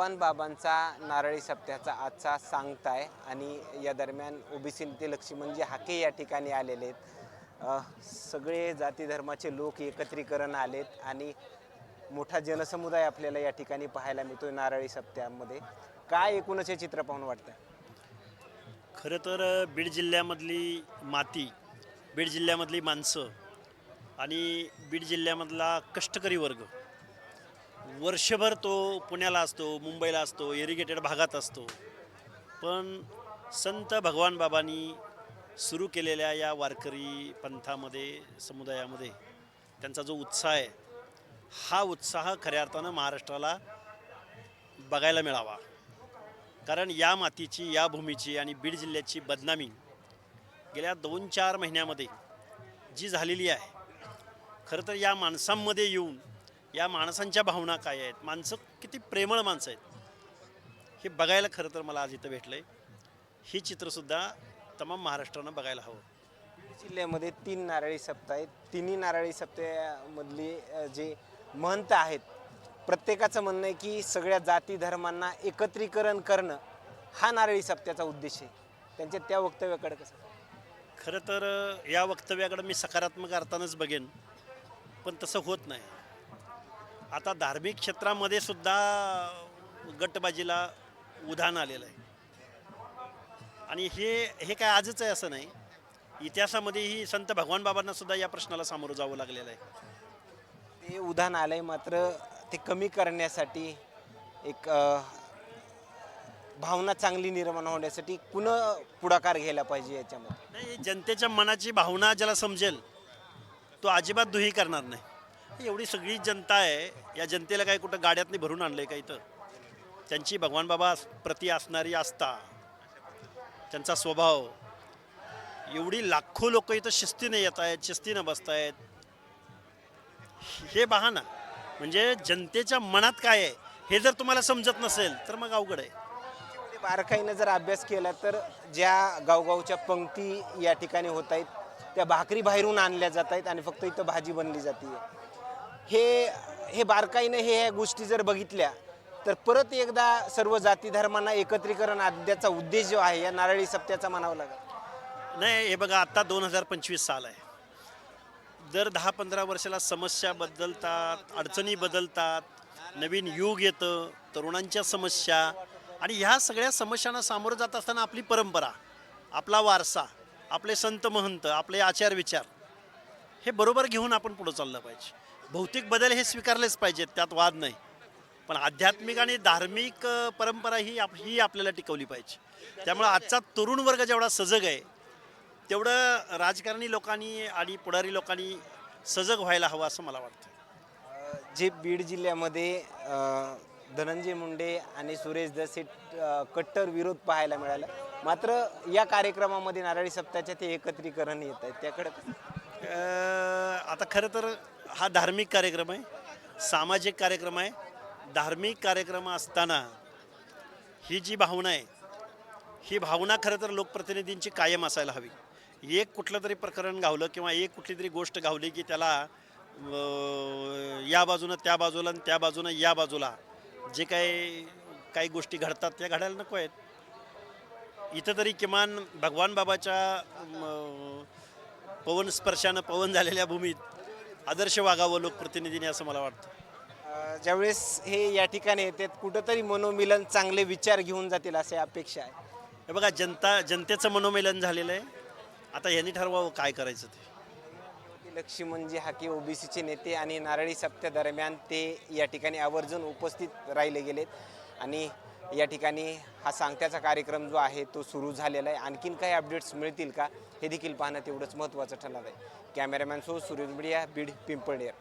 भगवान बाबांचा नारळी सप्त्याचा आजचा सांगताय आणि या दरम्यान ओबीसीतील नेते लक्ष्मणजी हाके या ठिकाणी आलेले आहेत. सगळे जाती धर्माचे लोक एकत्रीकरण आलेत आणि मोठा जनसमुदाय आपल्याला या ठिकाणी पाहायला मिळतो नारळी सप्त्यामध्ये. काय एकूणच हे चित्र पाहून वाटतं खरं तर बीड जिल्ह्यामधली माती बीड जिल्ह्यामधली माणसं आणि बीड जिल्ह्यामधला कष्टकरी वर्ग वर्षभर तो पुण्याला असतो मुंबईला असतो इरिगेटेड भागात असतो. पण संत भगवान बाबांनी सुरू केलेल्या या वारकरी पंथामध्ये समुदायामध्ये त्यांचा जो उत्साह आहे हा उत्साह खऱ्या अर्थानं महाराष्ट्राला बघायला मिळावा. कारण या मातीची या भूमीची आणि बीड जिल्ह्याची बदनामी गेल्या दोन चार महिन्यामध्ये जी झालेली आहे खरं तर या माणसांमध्ये येऊन या माणसांच्या भावना काय आहेत? माणसं किती प्रेमळ माणसं आहेत. हे बघायला खरं तर मला आज इथं भेटलं आहे हे चित्रसुद्धा तमाम महाराष्ट्रानं बघायला हवं. जिल्ह्यामध्ये तीन नारळी सप्ताह आहेत. तिन्ही नारळी सप्त्यामधली अ, जे महंत आहेत प्रत्येकाचं म्हणणं आहे की सगळ्या जाती धर्मांना एकत्रीकरण करणं हा नारळी सप्त्याचा उद्देश आहे. त्यांच्या त्या वक्तव्याकडे कसं? खरं तर या वक्तव्याकडे मी सकारात्मक अर्थानंच बघेन पण तसं होत नाही. आता धार्मिक क्षेत्रामध्ये सुद्धा गटबाजीला उधाण आलेलं आहे. आणि हे हे काय आजच आहे असं नाही. इतिहासामध्येही संत भगवान बाबांना सुद्धा या प्रश्नाला सामोरं जावं लागलेलं आहे. ते उदाहरण आलंय मात्र ते कमी करण्यासाठी एक अ, भावना चांगली निर्माण होण्यासाठी कुणा पुढाकार घ्यायला पाहिजे याच्यामध्ये? नाही जनतेच्या मनाची भावना ज्याला समजेल तो अजिबात दुही करणार नाही. एवढी सगळी जनता आहे या जनतेला काय कुठं गाड्यातनी भरून आणलं आहे का इथं? त्यांची भगवान बाबा प्रती असणारी आस्था त्यांचा स्वभाव. एवढी लाखो लोक इथं शिस्तीने येत आहेत शिस्तीनं बसत आहेत. हे पहा ना म्हणजे जनतेच्या मनात काय आहे हे जर तुम्हाला समजत नसेल तर मग अवघड आहे. बारकाईनं जर अभ्यास केला तर ज्या गावगावच्या पंक्ती या ठिकाणी होत आहेत त्या भाकरी बाहेरून आणल्या जात आहेत आणि फक्त इथं भाजी बनली जाते हे हे बारकाईनं हे ह्या गोष्टी जर बघितल्या तर परत एकदा सर्व जाती धर्मांना एकत्रीकरण आणण्याचा उद्देश जो आहे या नारळी सप्त्याचा म्हणावा लागेल. नाही हे बघा आत्ता दोन हजार पंचवीस साल आहे. दर दहा पंधरा वर्षाला समस्या बदलतात अडचणी बदलतात नवीन युग येतं तरुणांच्या समस्या आणि ह्या सगळ्या समस्यांना सामोरं जात असताना आपली परंपरा आपला वारसा आपले संत महंत आपले आचार विचार हे बरोबर घेऊन आपण पुढं चाललं पाहिजे. भौतिक बदल हे स्वीकारलेच पाहिजेत त्यात वाद नाही. पण आध्यात्मिक आणि धार्मिक परंपरा ही आप ही आपल्याला टिकवली पाहिजे. त्यामुळं आजचा तरुण वर्ग जेवढा सजग आहे तेवढं राजकारणी लोकांनी आणि पुढारी लोकांनी सजग व्हायला हवं असं मला वाटतं. जे बीड जिल्ह्यामध्ये धनंजय मुंडे आणि सुरेश दस हे कट्टर विरोध पाहायला मिळाला. मात्र या कार्यक्रमामध्ये नारळी सप्ताहाच्या ते एकत्रीकरण येत आहे. त्याकडे आता खरं तर हा धार्मिक कार्यक्रम आहे सामाजिक कार्यक्रम आहे. धार्मिक कार्यक्रम असताना ही जी भावना आहे ही भावना खरं तर लोकप्रतिनिधींची कायम असायला हवी. एक कुठलं तरी प्रकरण गावलं किंवा एक कुठली तरी गोष्ट गावली की त्याला या बाजूनं त्या बाजूला आणि त्या बाजूनं या बाजूला जे काही काही गोष्टी घडतात त्या घडायला नको आहेत. इथं तरी किमान भगवान बाबाच्या पवन स्पर्शानं पवन झालेल्या भूमीत आदर्श वागावं लोकप्रतिनिधीने असं मला वाटतं. अ, ज्यावेळेस हे या ठिकाणी येतात कुठंतरी मनोमिलन चांगले विचार घेऊन जातील असे अपेक्षा आहे. हे बघा जनता जनतेचं मनोमेलन झालेलं आहे. आता यांनी ठरवावं काय करायचं ते. लक्ष्मणजी हाके ओबीसीचे नेते आणि नारळी सप्त्या दरम्यान ते या ठिकाणी आवर्जून उपस्थित राहिले गेलेत. आणि या ठिकाणी हा सांगत्याचा कार्यक्रम जो आहे तो सुरू झालेला आहे. आणखीन काही अपडेट्स मिळतील का हे देखील पाहणं तेवढंच महत्त्वाचं ठरणार आहे. Cameraman so Suresh media Beed Pimpalner.